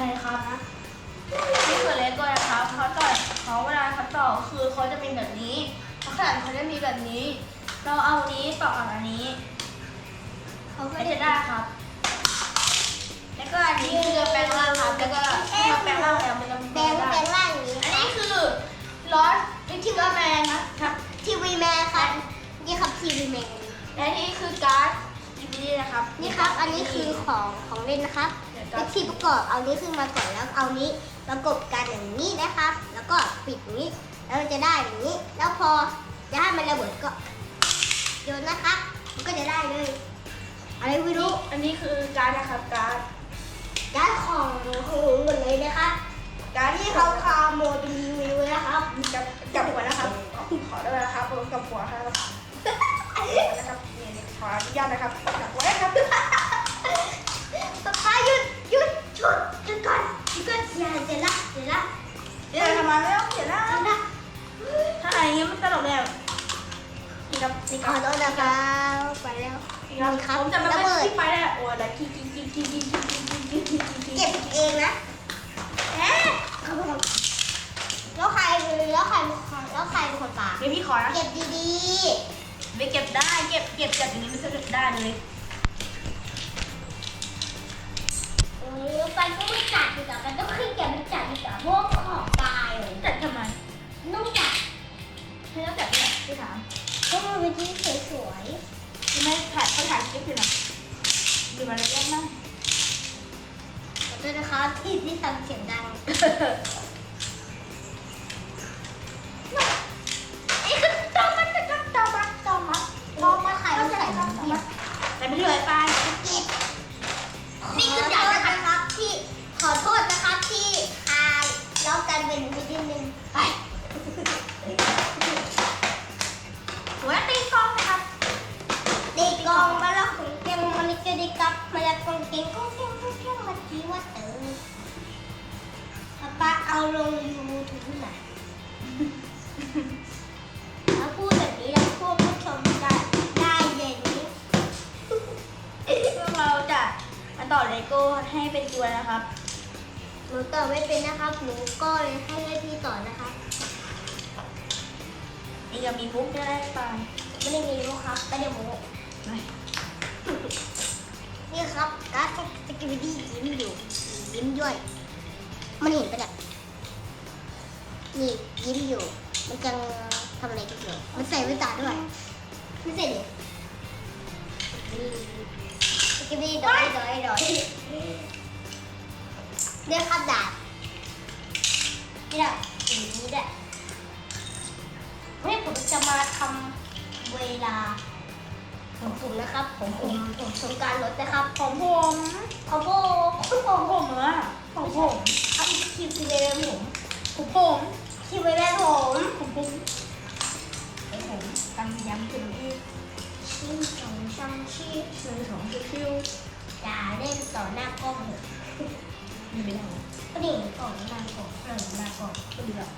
อะไรครับนี่คือเลโก้นะครับเขาต่อเขาเวลาเขาต่อคือเขาจะเป็นแบบนี้เขาขนาดเขาจะมีแบบนี้ เราเอานี้ต่อกับอันนี้เขาก็จะได้ครับ แล้วก็อันนี้คือแปลงร่างครับแล้วก็ถ้าแปลงร่างแล้วมันจะแปลงแปลงร่างอย่างนี้อันนะนี้คือรถที่ก็แมนนะครับทีวีแมนครับนี่ครับทีวีแมนและนี่คือการ์ด ดีวีดีนะครับ นี่ครับ อันนี้คือของของเล่นนะครับเดี๋ยววิธีประกอบ เอานี้ขึ้นมาก่อนแล้วเอานี้ประกบกันอย่างนี้นะครับ แล้วก็ปิดอย่างนี้ แล้วมันจะได้อย่างนี้ แล้วพอจะให้มันระเบิดก็โยนนะครับ มันก็จะได้เลย อะไรไม่รู้ อันนี้คือการ์ดนะครับการ์ดด้านของของหนูหมดเลยนะครับการ์ดที่ที่เขาเขาคาโมจะรีวิวเลยนะครับ จับจับหัวนะครับ ขอได้ไหมนะครับผมกับหัวครับนะครับนี่ข ออนุญาตนะครับจับหัวนะครับป๊าป๊าหยุดหยุดหยุดหยุดก่อนหยุดก่อนอย่าเดี๋ยวละเดี๋ยวละเดี๋ยวทำมาแล้วเดี๋ยวนะเดี๋ยวละถ้าอะไรเงี้ยมันตลกแล้วนี่ครับนี่คขรัอบโทษนะครับไปแล้ว นี่ครับครับผมจะไม่ระเป็นเบิด ที่ไปแล้วโอ้ยแล้วกิ๊กกิ๊กกิ๊กกิ๊กกิ๊กกิ๊กกิ๊กกิ๊กกิ๊กกิ๊กเก็บเองนะแหมแล้วใครแล้วใครแล้วใครเป็นคนปาเดี๋ยวพี่ขอนะเก็บดี ไม่เก็บได้ เก็บเก็บจากอย่างนี้มันจะเก็บได้เลยๆโอ้ยไปก็ไม่จัดดีกว่ามันต้องขึ้นเก็บมันจัดดีกว่าพวกของตายเลยแต่ทำไมต้องจัดให้เราจับเนี่ยพี่ถามก็มันเป็นที่สวยทำไมถ่ายเขาถ่ายคลิปอยู่นะดูมาเล็กๆนะๆขอโทษนะคะที่ที่ทำเสียงดัง เอาลงยูทูบหน่อยถ้าพูดแบบนี้แล้วพวกผู้ชมจะได้เด่นนี้พวกเราจะมาต่อเลโก้ให้เป็นตัวนะครับ หนูต่อไม่เป็นนะครับ หนูก็เลยให้ให้พี่ต่อนะคะนี่ก็มีบุ๊กด้วยได้ไป ไม่ได้มีรู้ครับไม่ได้โม้ไปนี่ครับการ์ดสกิวิดี้ยิ้มอยู่ยิ้มด้วย มันเห็นปะเนี่ย นี่ยิ้มอยู่ มันกำลังทำอะไรกันอยู่ มันใส่แว่นตาด้วย ไม่ใส่เลยนี่สกิวิดี้ดอยดอยดอยเนี่ยครับดาบเนี่ยอย่างนี้ด้วยวันนี้ผมจะมาทำเวลาของผมนะครับผมผมผมทำการลดนะครับของผมของผมของผมเหรอของผมเอาคิวซีเวลผมของผม คิวเวลผมของผมของผมตั้งย้ำถึงที่ชิ้นสองช่างชีพซื้อของซื้อคิวอย่าเล่นต่อหน้ากล้องเถอะมีไปแล้วก็ดิ่งกล่องหน้ากล่องเออหน้ากล่องก็ดีแล้ว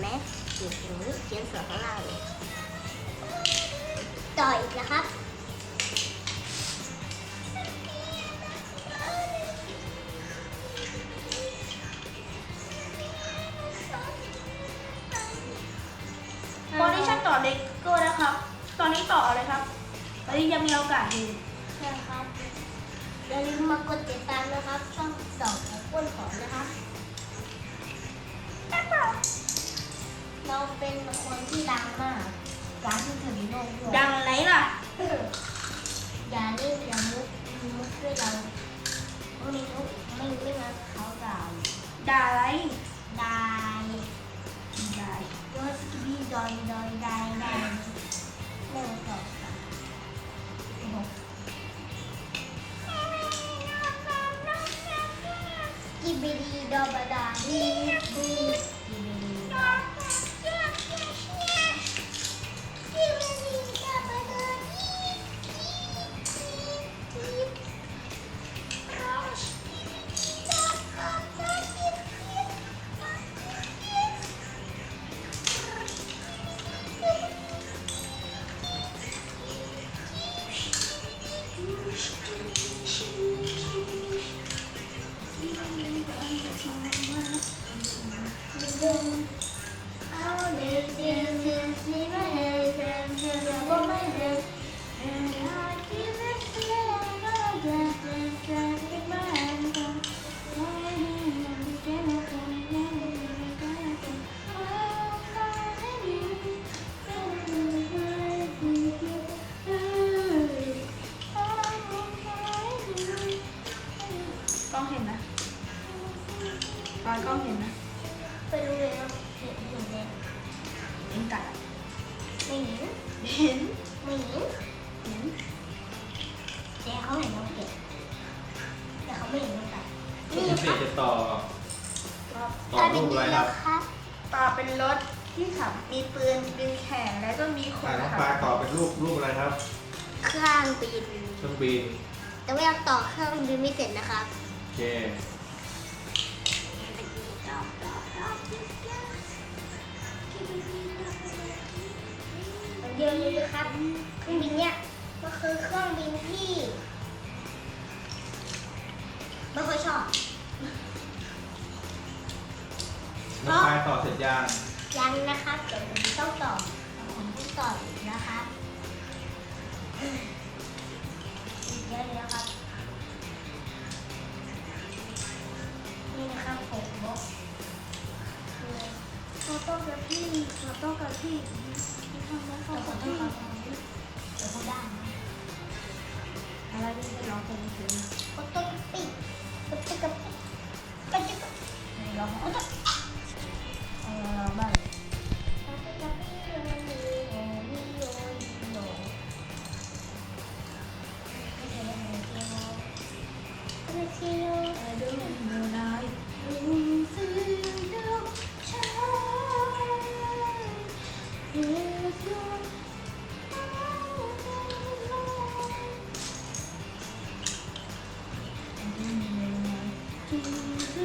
ไหมเขียนอย่างนี้เขียนสวยข้างล่างเลยต่ออีกนะครับตอนนี้ฉันต่อเลโก้นะครับ ตอนนี้ต่ออะไรครับตอนนี้ยังมีโอกาสอยู่นะครับอย่าลืมมากดติดตามนะครับช่องสองของก้นหอมนะครับ เราเป็นคนที่ดังมากการที่ถึงโลกด้วยดังอะไรล่ะ อย่าเล่นอย่ามุกมุกด้วยเราไม่มุกไม่ไม่งั้นเขาด่าด่าอะไรได้ได้ยอสกีดอยดอยได้ได้หนึ่งสองสามหกกิบิดีดอบาดาดีดี ไม่เห็นเหม่เห็นเห็นแต่เขาเห็นน้องเก็บแต่เขาไม่เห็นน้องกัดคุณเศษจะต่อ บต่อรูปอะไรครับ ครับต่อเป็นรถที่ขับมีปืนมีแข่งแล้วก็มีคอ่านน้องขัปลาต่อเป็นรูปรูปอะไรครับ เครื่องบิน เครื่องบินแต่ว่ายังต่อเครื่องบินไม่เสร็จนะครับ โอเค เดียวเลยนะครับเครื่องบินเนี่ยก็คือเครื่องบินที่ไม่ค่อยชอบ น้องปลาต่อเสร็จยังยังนะครับเดี๋ยวผมต้องต่อผมต้องต่ออีกนะครับอีกเยอะเลยนะครับ ที่ขอโทษกับพี่ที่ทำแล้วเขาเดี๋ยวผต้อโทษกับทำพี่เดี๋ยวเขาด่าอะไรที่จะร้องเพลงนี้ขอโทษกับปิดกระปิดกระปิด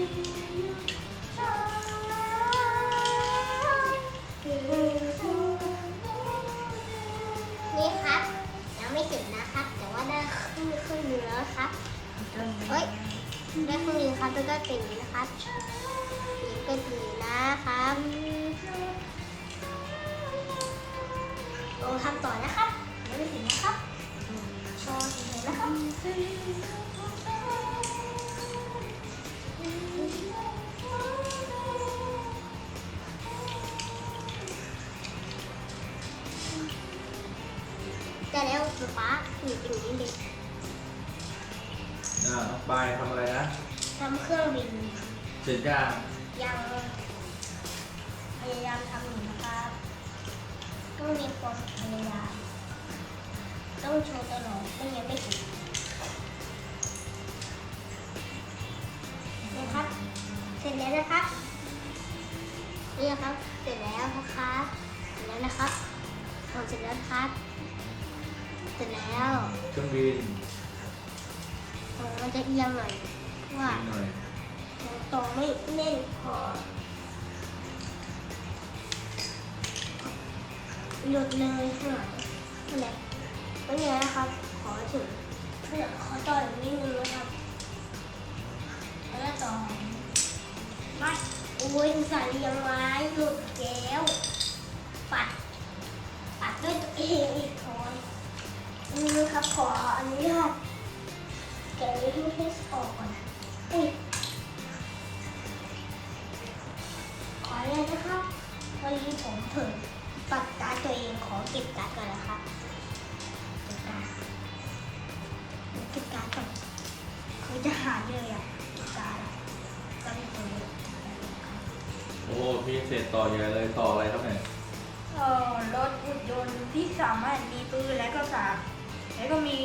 นี่ หนีเป็นอย่างนี้เลยอ่าน้องปลายทำอะไรนะทำเครื่องบินเสร็จยังยังพยายามทำอยู่นะครับต้องมีความพยายามต้องโชว์ตลอดไม่งั้นไม่ถึงนะครับเสร็จแล้วนะครับนี่นะครับเสร็จแล้วนะครับเสร็จแล้วนะครับทำเสร็จแล้วนะครับเสร็จแล้ว เครื่องบินเออมันจะเอียงหน่อยโว่านิดหน่อยต่อไม่แน่นพอหลุดเลยค่ะนั่นแหละเป็นไงนะครับ ขอถึงขอต่ออีกนิดนึงนะครับแล้วก็ต่อไม่โอ้ยสายเรียงไว้หลุดแก้วปัดปัดด้วยตัวเองอีกค นนี่นะครับขออนุญาตแกะนี้ให้ให้ออกก่อนอุ้ยขอเลยนะครับวันนี้ผมเผิ่ปัดการดตัวเองขอเก็บการดก่อนนะครับเก็บการดเก็บการดก่อนเขาจะหาเลยอะเก็บการดอะก็ไม่เคยโอ้พี่เศษต่อใหญ่เลยต่ออะไรครับเนี่ย เอ่อรถหุ่นยนต์ที่สามารถมีปืนและก็สาม แล้วก็มี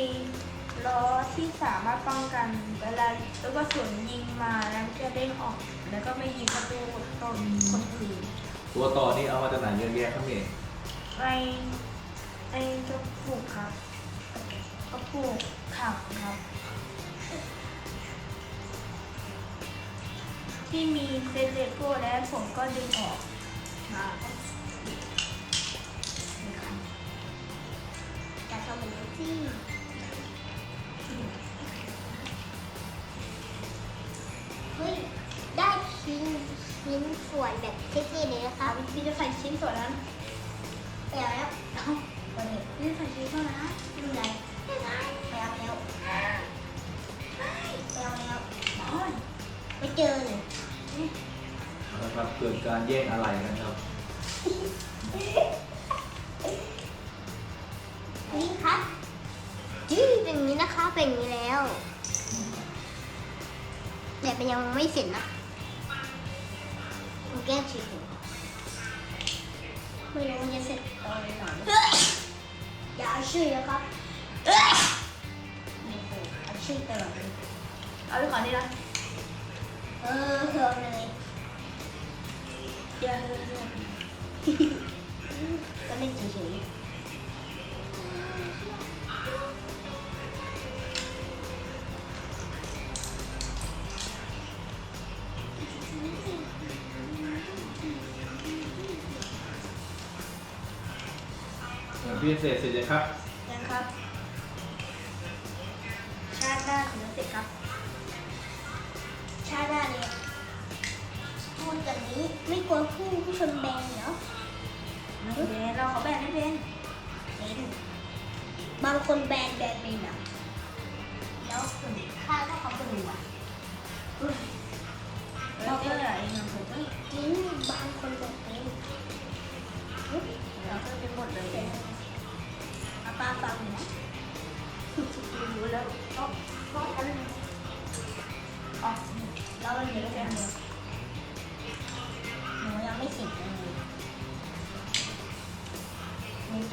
ล้อที่สามารถป้องกันเวลาแล้วก็ส่วนยิงมาแล้วจะเด้งออก แล้วก็ไม่ยิงประตูตนคนอื่นตัวต่อนี่เอามาจากไหนเยอะแยะครับเนี่ยในในกระปุกครับกระปุกถังครับ ที่มีเซตเลโก้และผมก็ดึงออกมาครับ จะทำแบบนี้ที่เฮ้ยได้ชิ้นชิ้นส่วนแบบเท่ๆเลยนะคอะรับพี่จะใส่ชิ้นส่วนนั้นไปเอาแล้วเอ้าไปเลยพี่จะใส่ชิ้นส่วนนั้นนะไม่เป็นไรไปเอาแล้วไปเอาแล้วโอ้ยไปเจอเลยนะครับเกิดการแย่งอะไรกันครับ นี่ครับจื้อเป็นอย่างนี้นะคะ เป็นอย่างนี้แล้ว แต่เป็นยังไม่เสร็จนะมันแก้เฉยๆไม่รู้มันจะเสร็จตอนไหนอย่าชื่อนะครับนี่คือเอาชื่อตลอดเลยเอาไปก่อนดีนะเออเอาเลยเดี๋ยวเดี๋ยวเดี๋ยวก็เล่เฉยๆ พี่เศษเสร็จยังครับ ยังครับ ชาติหน้าถึงจะเสร็จครับ ชาติหน้าเนี่ยพูดแบบนี้ไม่กลัวผู้ผู้ชนแบนเหรอไม่เป็นเราเขาแบ่งไม่เป็นเป็น บางคนแบนแบนเป็นอะแล้ว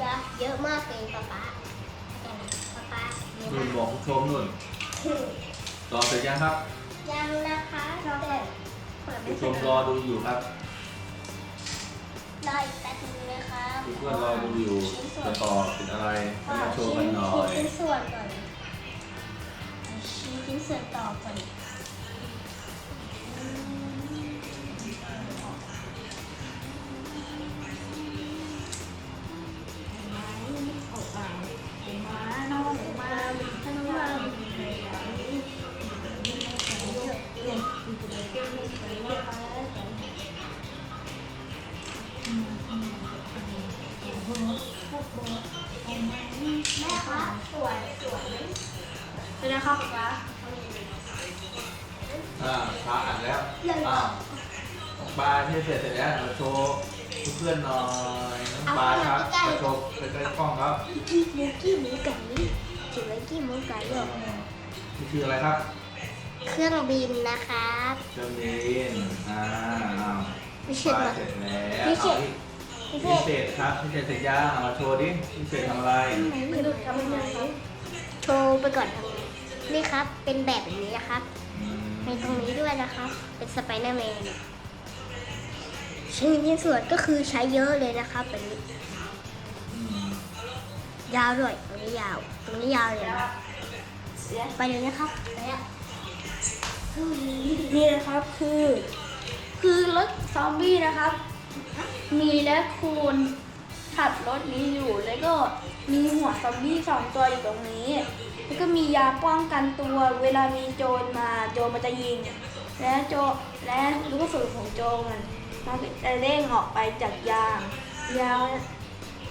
จะเยอะมากเลยป๊าป๊าป๊าป๊าเยอะนุ่มานกบอกผู้ชมนุ่นคือต่อเสร็จยังครับ ยังนะคะแต่เปิดไม่ผู้ชเสร็จมรอดูอยู่ครับได้แป๊บนึงนะคะเพื่อนๆรอดูอยู่จะต่อเป็นอะไรให้มาโชว์กันหน่อยชิ้นส่วนก่อนชิ้นชิ้นส่วนต่อก่อน กล้ๆกล้องครับมูกี้หมูไก่ถือไว้กี้หมูไก่หรอกนี่คืออะไรครับ เครื่องบินนะครับเครื่องบินอ่าอ้าวไม่ปใช่ลาหรอเสร็จแล้วไม่ใช่เอาอีกพี่พิเศษเศษครับพิเศษเสร็จยังเอามาโชว์ดิพิเศษทำอะไรไม่รู้ทำยังไงครับโชว์ไปก่อนครับนี่ครับ เป็นแบบนี้นะครับอืมมีตรงนี้ด้วยนะครับ เป็นสไปเดอร์แมนชิ้นชิ้นส่วนก็คือใช้เยอะเลยนะครับแบบนี้อืม ยาวด้วยตรงนี้ยาว ตรงนี้ยาวเลยนะไปเลยนะครับนี่นะครับคือ คือรถซอมบี้นะครับ มีและคูณขับรถนี้อยู่แล้วก็มีหัวซอมบี้สองตัวอยู่ตรงนี้ แล้วก็มียาป้องกันตัว เวลามีโจรมาโจรมันจะยิง และโจและลูกกระสุนของโจรมันมันจะเด้งออกไปจากยางยาง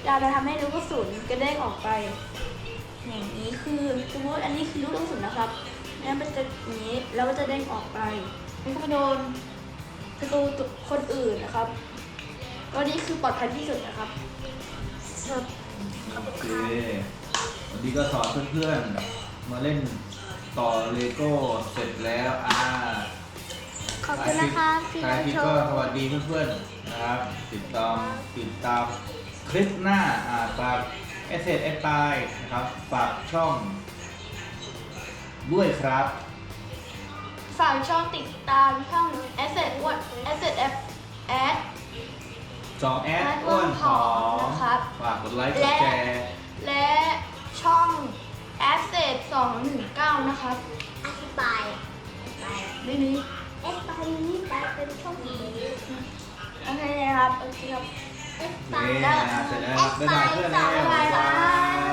ยางจะทำให้ลูกกระสุนกระเด้งออกไป อย่างนี้คือสมมติอันนี้คือลูกกระสุนนะครับแล้วมันจะอย่างนี้แล้วมันจะเด้งออกไปไม่ก็ไปโดนประตูคนอื่นนะครับก็นี่คือปลอดภัยที่สุดนะครับครับโอเควันนี้ก็สอนเพื่อนๆมาเล่นต่อเลโก้เสร็จแล้วอ่าขอบคุณนะครับที่ท้ายรับคลิปชก็มสวัสดีเพื่อนๆนะครับ ติดตามติดตาม คลิปหน้าอ่าฝากเอสเอสไนะครับฝากช่อง ด้วยครับ ฝากช่องติดตามช่อง Asset อ้วน Asset F Ad จองแอดอ้วนผอมนะครับ ฝากกดไลค์กดแชร์และช่อง Asset 219 นะครับอธิบายไปไม่มีเอ๊ะไปนี่ไปเป็นช่องนี้โอเคครับโอเคครับ เอ๊ะไปนี่นะเสร็จแล้วครับบ๊ายบายเพื่อนแล้วบ๊ายบายบ๊ายบาย